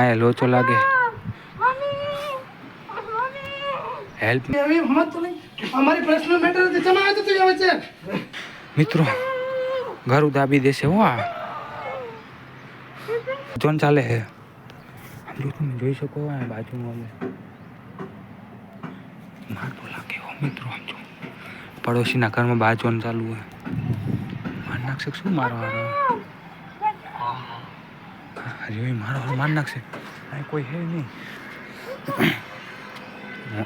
આ લોચો લાગે. હેલ્પ અમારી પર્સનલ મેટર હતી. જમા આવ્યો તું છે મિત્રો ઘર ઉદાબી દેશે હો આ. જોન ચાલે હે. જો તમે જોઈ શકો આ બાજુમાં અમે. મારતો લાગે હો મિત્રો આમ જો. પડોશીના ઘરમાં બાજોન ચાલુ હે માર નાખશે શું મારો હારો હજી મારો માન નાખશે. અહીં કોઈ હે નહીં.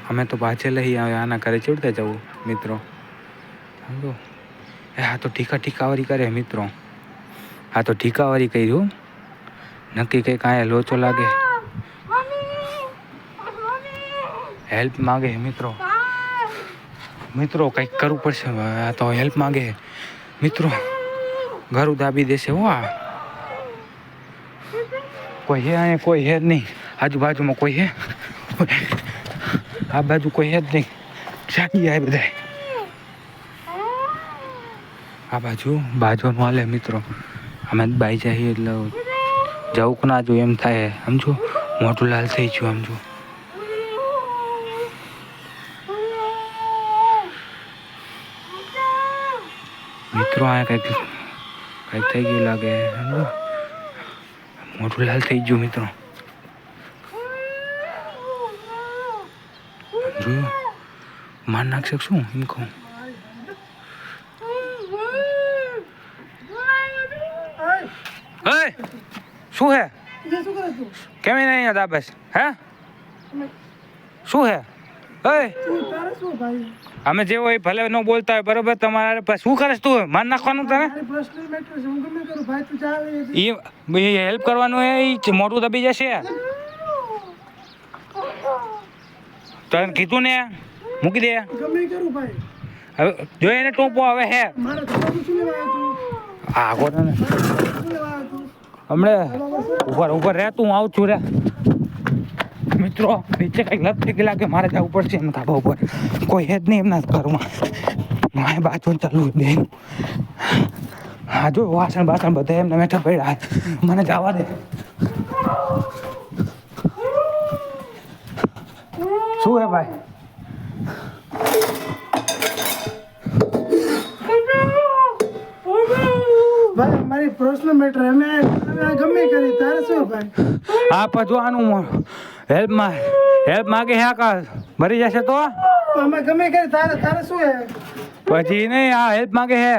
અમે તો પાછે લઈ આના ઘરે ચડતા જવું, મિત્રો? સમજો? એ હા તો ઠીકા ઠીકાવારી કરે, મિત્રો. હા તો ઠીકાવારી કરી, હો. નક્કી કંઈક કાંઈ લોચો લાગે. હેલ્પ માગે, મિત્રો. મિત્રો, કંઈક કરવું પડશે. તો હેલ્પ માગે. મિત્રો, ઘર દાબી દેશે, હો, આ. કોઈ હે અહીંયા, કોઈ હે જ નહીં. આજુબાજુમાં કોઈ હે? આ બાજુ કોઈ હે જ નહીં. જાગી જાય બધા આ બાજુ બાજુનું હાલે મિત્રો. અમે બાઈ જઈએ એટલે જવું કે ના જોઈએ એમ થાય સમજો? મોટું લાલ થઈ ગયું, સમજો? મિત્રો આ કંઈક કંઈક થઈ ગયું લાગે સમજો? મોટું લાલ થઈ ગયું મિત્રો જોયું માર નાખશે શું એમ કહું શું હે કેમ એને અહીંયા દાબેસ હે શું હે અમે જે હોય ભલે ન બોલતા હોય બરોબર? તમારે શું કરશ તું? માર નાખવાનું તને? એ હેલ્પ કરવાનું એ મોટું દબી જશે. તને કીધું ને? મૂકી દે. હવે જો એને ટોપો હવે હે. હા આવ્યો તું? હમણે ઉપર ઉપર રહે તું આવું છું રે. મિત્રો નીચે કંઈક લપટી ગયેલા કે મારે જવું પડશે એમ ધાબા ઉપર. કોઈ હે જ નહીં એમના ઘરમાં. મારે બાથરૂમ ચાલુ બેન હા, જો, વાસણ બાસણ બધા એમને બેઠા પડ્યા. મને જવા દે. શું હે ભાઈ? ભાઈ મારી પર્સનલ મેટર અમે અમે ગમે કરી તારે શું ભાઈ? પછી આનું હેલ્પ હેલ્પ માગે હે કા મરી જશે તો? અમે ગમે કરી તારે તારે શું હે? પછી નહીં આ હેલ્પ માગે હે.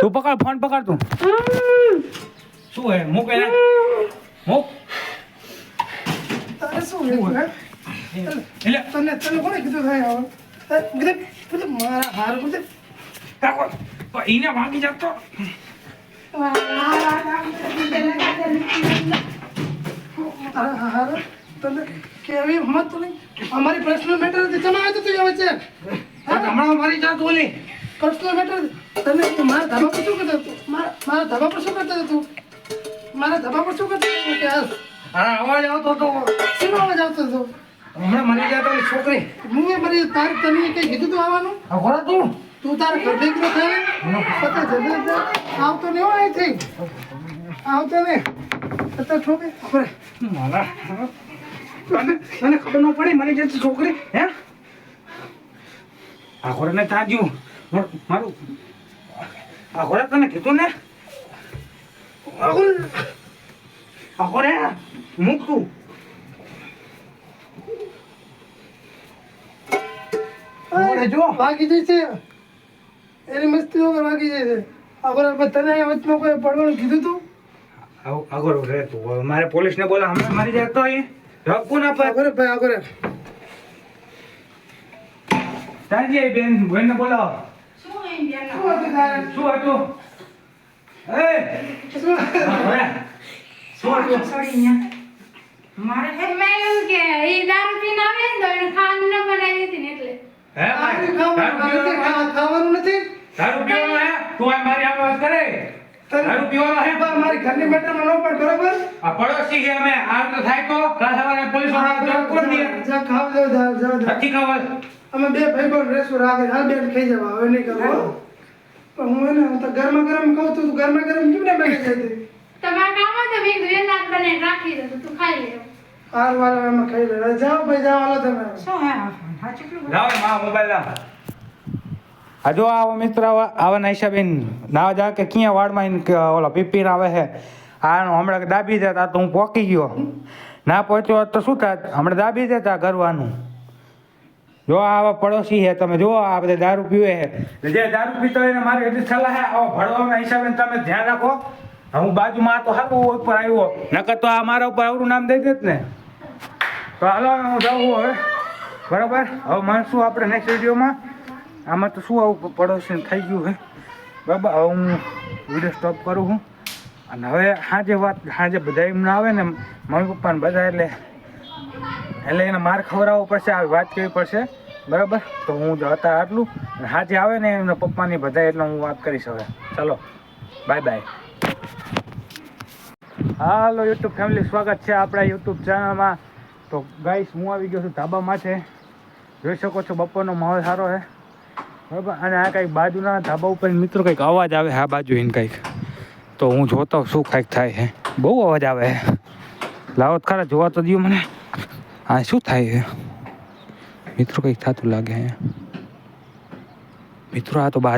તું પકડ ફોન પકડ તું. શું હે? મૂક એને. મૂક. તારે શું હે? એટલે તને તને કોણે કીધું થાય હવે મારા હાર ઈને ભાગી જતો તને કેવી હિંમત તો નહીં અમારી પર્સનલ મેટર હતી જમા આવ્યો તું વચ્ચે હમણાં મારી જાત ઓલી પર્સનલ મેટર તમે મારા ધાબા પર શું કરતો હતો મારા મારા ધાબા પર શું કરતો હતું મારા ધાબા પર શું કરતા હતો કે હા અવાજ આવતો તો શેનો અવાજ આવતો હતો હમણાં મરી જાત ઓલી છોકરી. હું એ મારી તાર તને કઈ કીધું તું આવવાનું? ઘોડા તું. તું તારે ઘર દીકરો થાય પતા જલ્દી આવતો નહીં હોય અહીંથી. આવતો ને પતા ઠોકે ખબર મારા તને ખબર ન પડી મને જે છોકરી? હે? આ ઘોડાને તાજ્યું મારું આ તને કીધું ને? આખોરે મૂક તું જો. ભાગી છે એની મસ્તી વગર ભાગી જાય છે. આગળ તને વચમાં કોઈ પડવાનું કીધું તું? આગળ રે તું. હવે મારે પોલીસને બોલા હમણાં મારી જાય તો એ ના કોણ આપે આગળ ભાઈ આગળ તાજી બેન બેનને બોલાવો. શું હતું? શું હતું? એ! શું? ઘોડા શું હતું? મેં એવું કે ઈ દારૂ પીને આવે ને તો એને ખાવાનું ન બનાવી દેતી ને એટલે. હે? ખાવાનું નથી? દારૂ પીવાનો હે તું આ મારી આમ વાત કરે દારૂ પીવાનો હે બા, મારી ઘરની મેટર મનો પણ બરોબર આ પડોશી કે અમે આ તો થાય તો કાલ સવારે પોલીસવાળા જવાબ કોણ દે જા ખાવ જાવ જાવ જાવ. નથી ખાવ અમે બે ભાઈ બંધ રેસો રાખે હાલ બેન ખાઈ જવા હવે નહીં કરો પણ હું એને હું તો ગરમા ગરમ કહું તું તું ગરમા ગરમ કેમ ને બની જતી તમારા કામ તો મેં વેલા બનાવીને રાખી દે તું ખાઈ લે હાર વાળા એમાં ખાઈ લે જાઓ ભાઈ જાઓ હાલો તમે શું હે હા ચૂકલું લાવમાં મોબાઈલ લાવ આ આવો મિત્ર, આવા હિસાબે ના જા કે ક્યાં વાડમાં એને કે ઓલા પીપીર આવે છે? આ હમણાં દાબી દેતા તો હું પોકી ગયો. ના પહોંચ્યો તો શું થાત? હમણાં દાબી દેતા કરવાનું જો આવા પડોશી છે, તમે જો આ બધા દારૂ પીવે છે. જે દારૂ પીતો એને મારી એટલી સલાહ આવો ભણવાના હિસાબે તમે ધ્યાન રાખો. હું બાજુમાં તો સારું ઉપર આવ્યો. નકર તો આ મારા ઉપર આવરું નામ દઈ દેત ને. તો હાલો, હું જાઉં હવે. બરાબર? હવે માનશું આપણે નેક્સ્ટ વિડીયોમાં આમાં તો શું આવું પડોશી થઈ ગયું હે? બરાબર હવે હું વીડિયો સ્ટોપ કરું છું. અને હવે સાંજે વાત સાંજે બધા એમને આવે ને મમ્મી પપ્પાને બધા એટલે એટલે એને માર ખવડાવવો પડશે, આવી વાત કરવી પડશે. બરાબર? તો હું હતા આટલું. સાંજે આવે ને એમના પપ્પાની બધા એટલે હું વાત કરીશ હવે. ચલો bye bye hello YouTube family સ્વાગત છે આપણા યુટ્યુબ ચેનલમાં તો ગાઈસ હું આવી ગયો છું ધાબામાં છે. જોઈ શકો છો બપોરનો માહોલ સારો છે. બરાબર અને આ કંઈક બાજુના ધાબા ઉપર મિત્રો કંઈક અવાજ આવે આ બાજુ એને કંઈક. તો હું જોતો શું કંઈક થાય છે. બહુ અવાજ આવે છે. લાવો ખરા, જોવા તો દઉં મને. હા શું થાય છે? મિત્રો કંઈક થતું લાગે છે. મિત્રો, આ તો બાજુ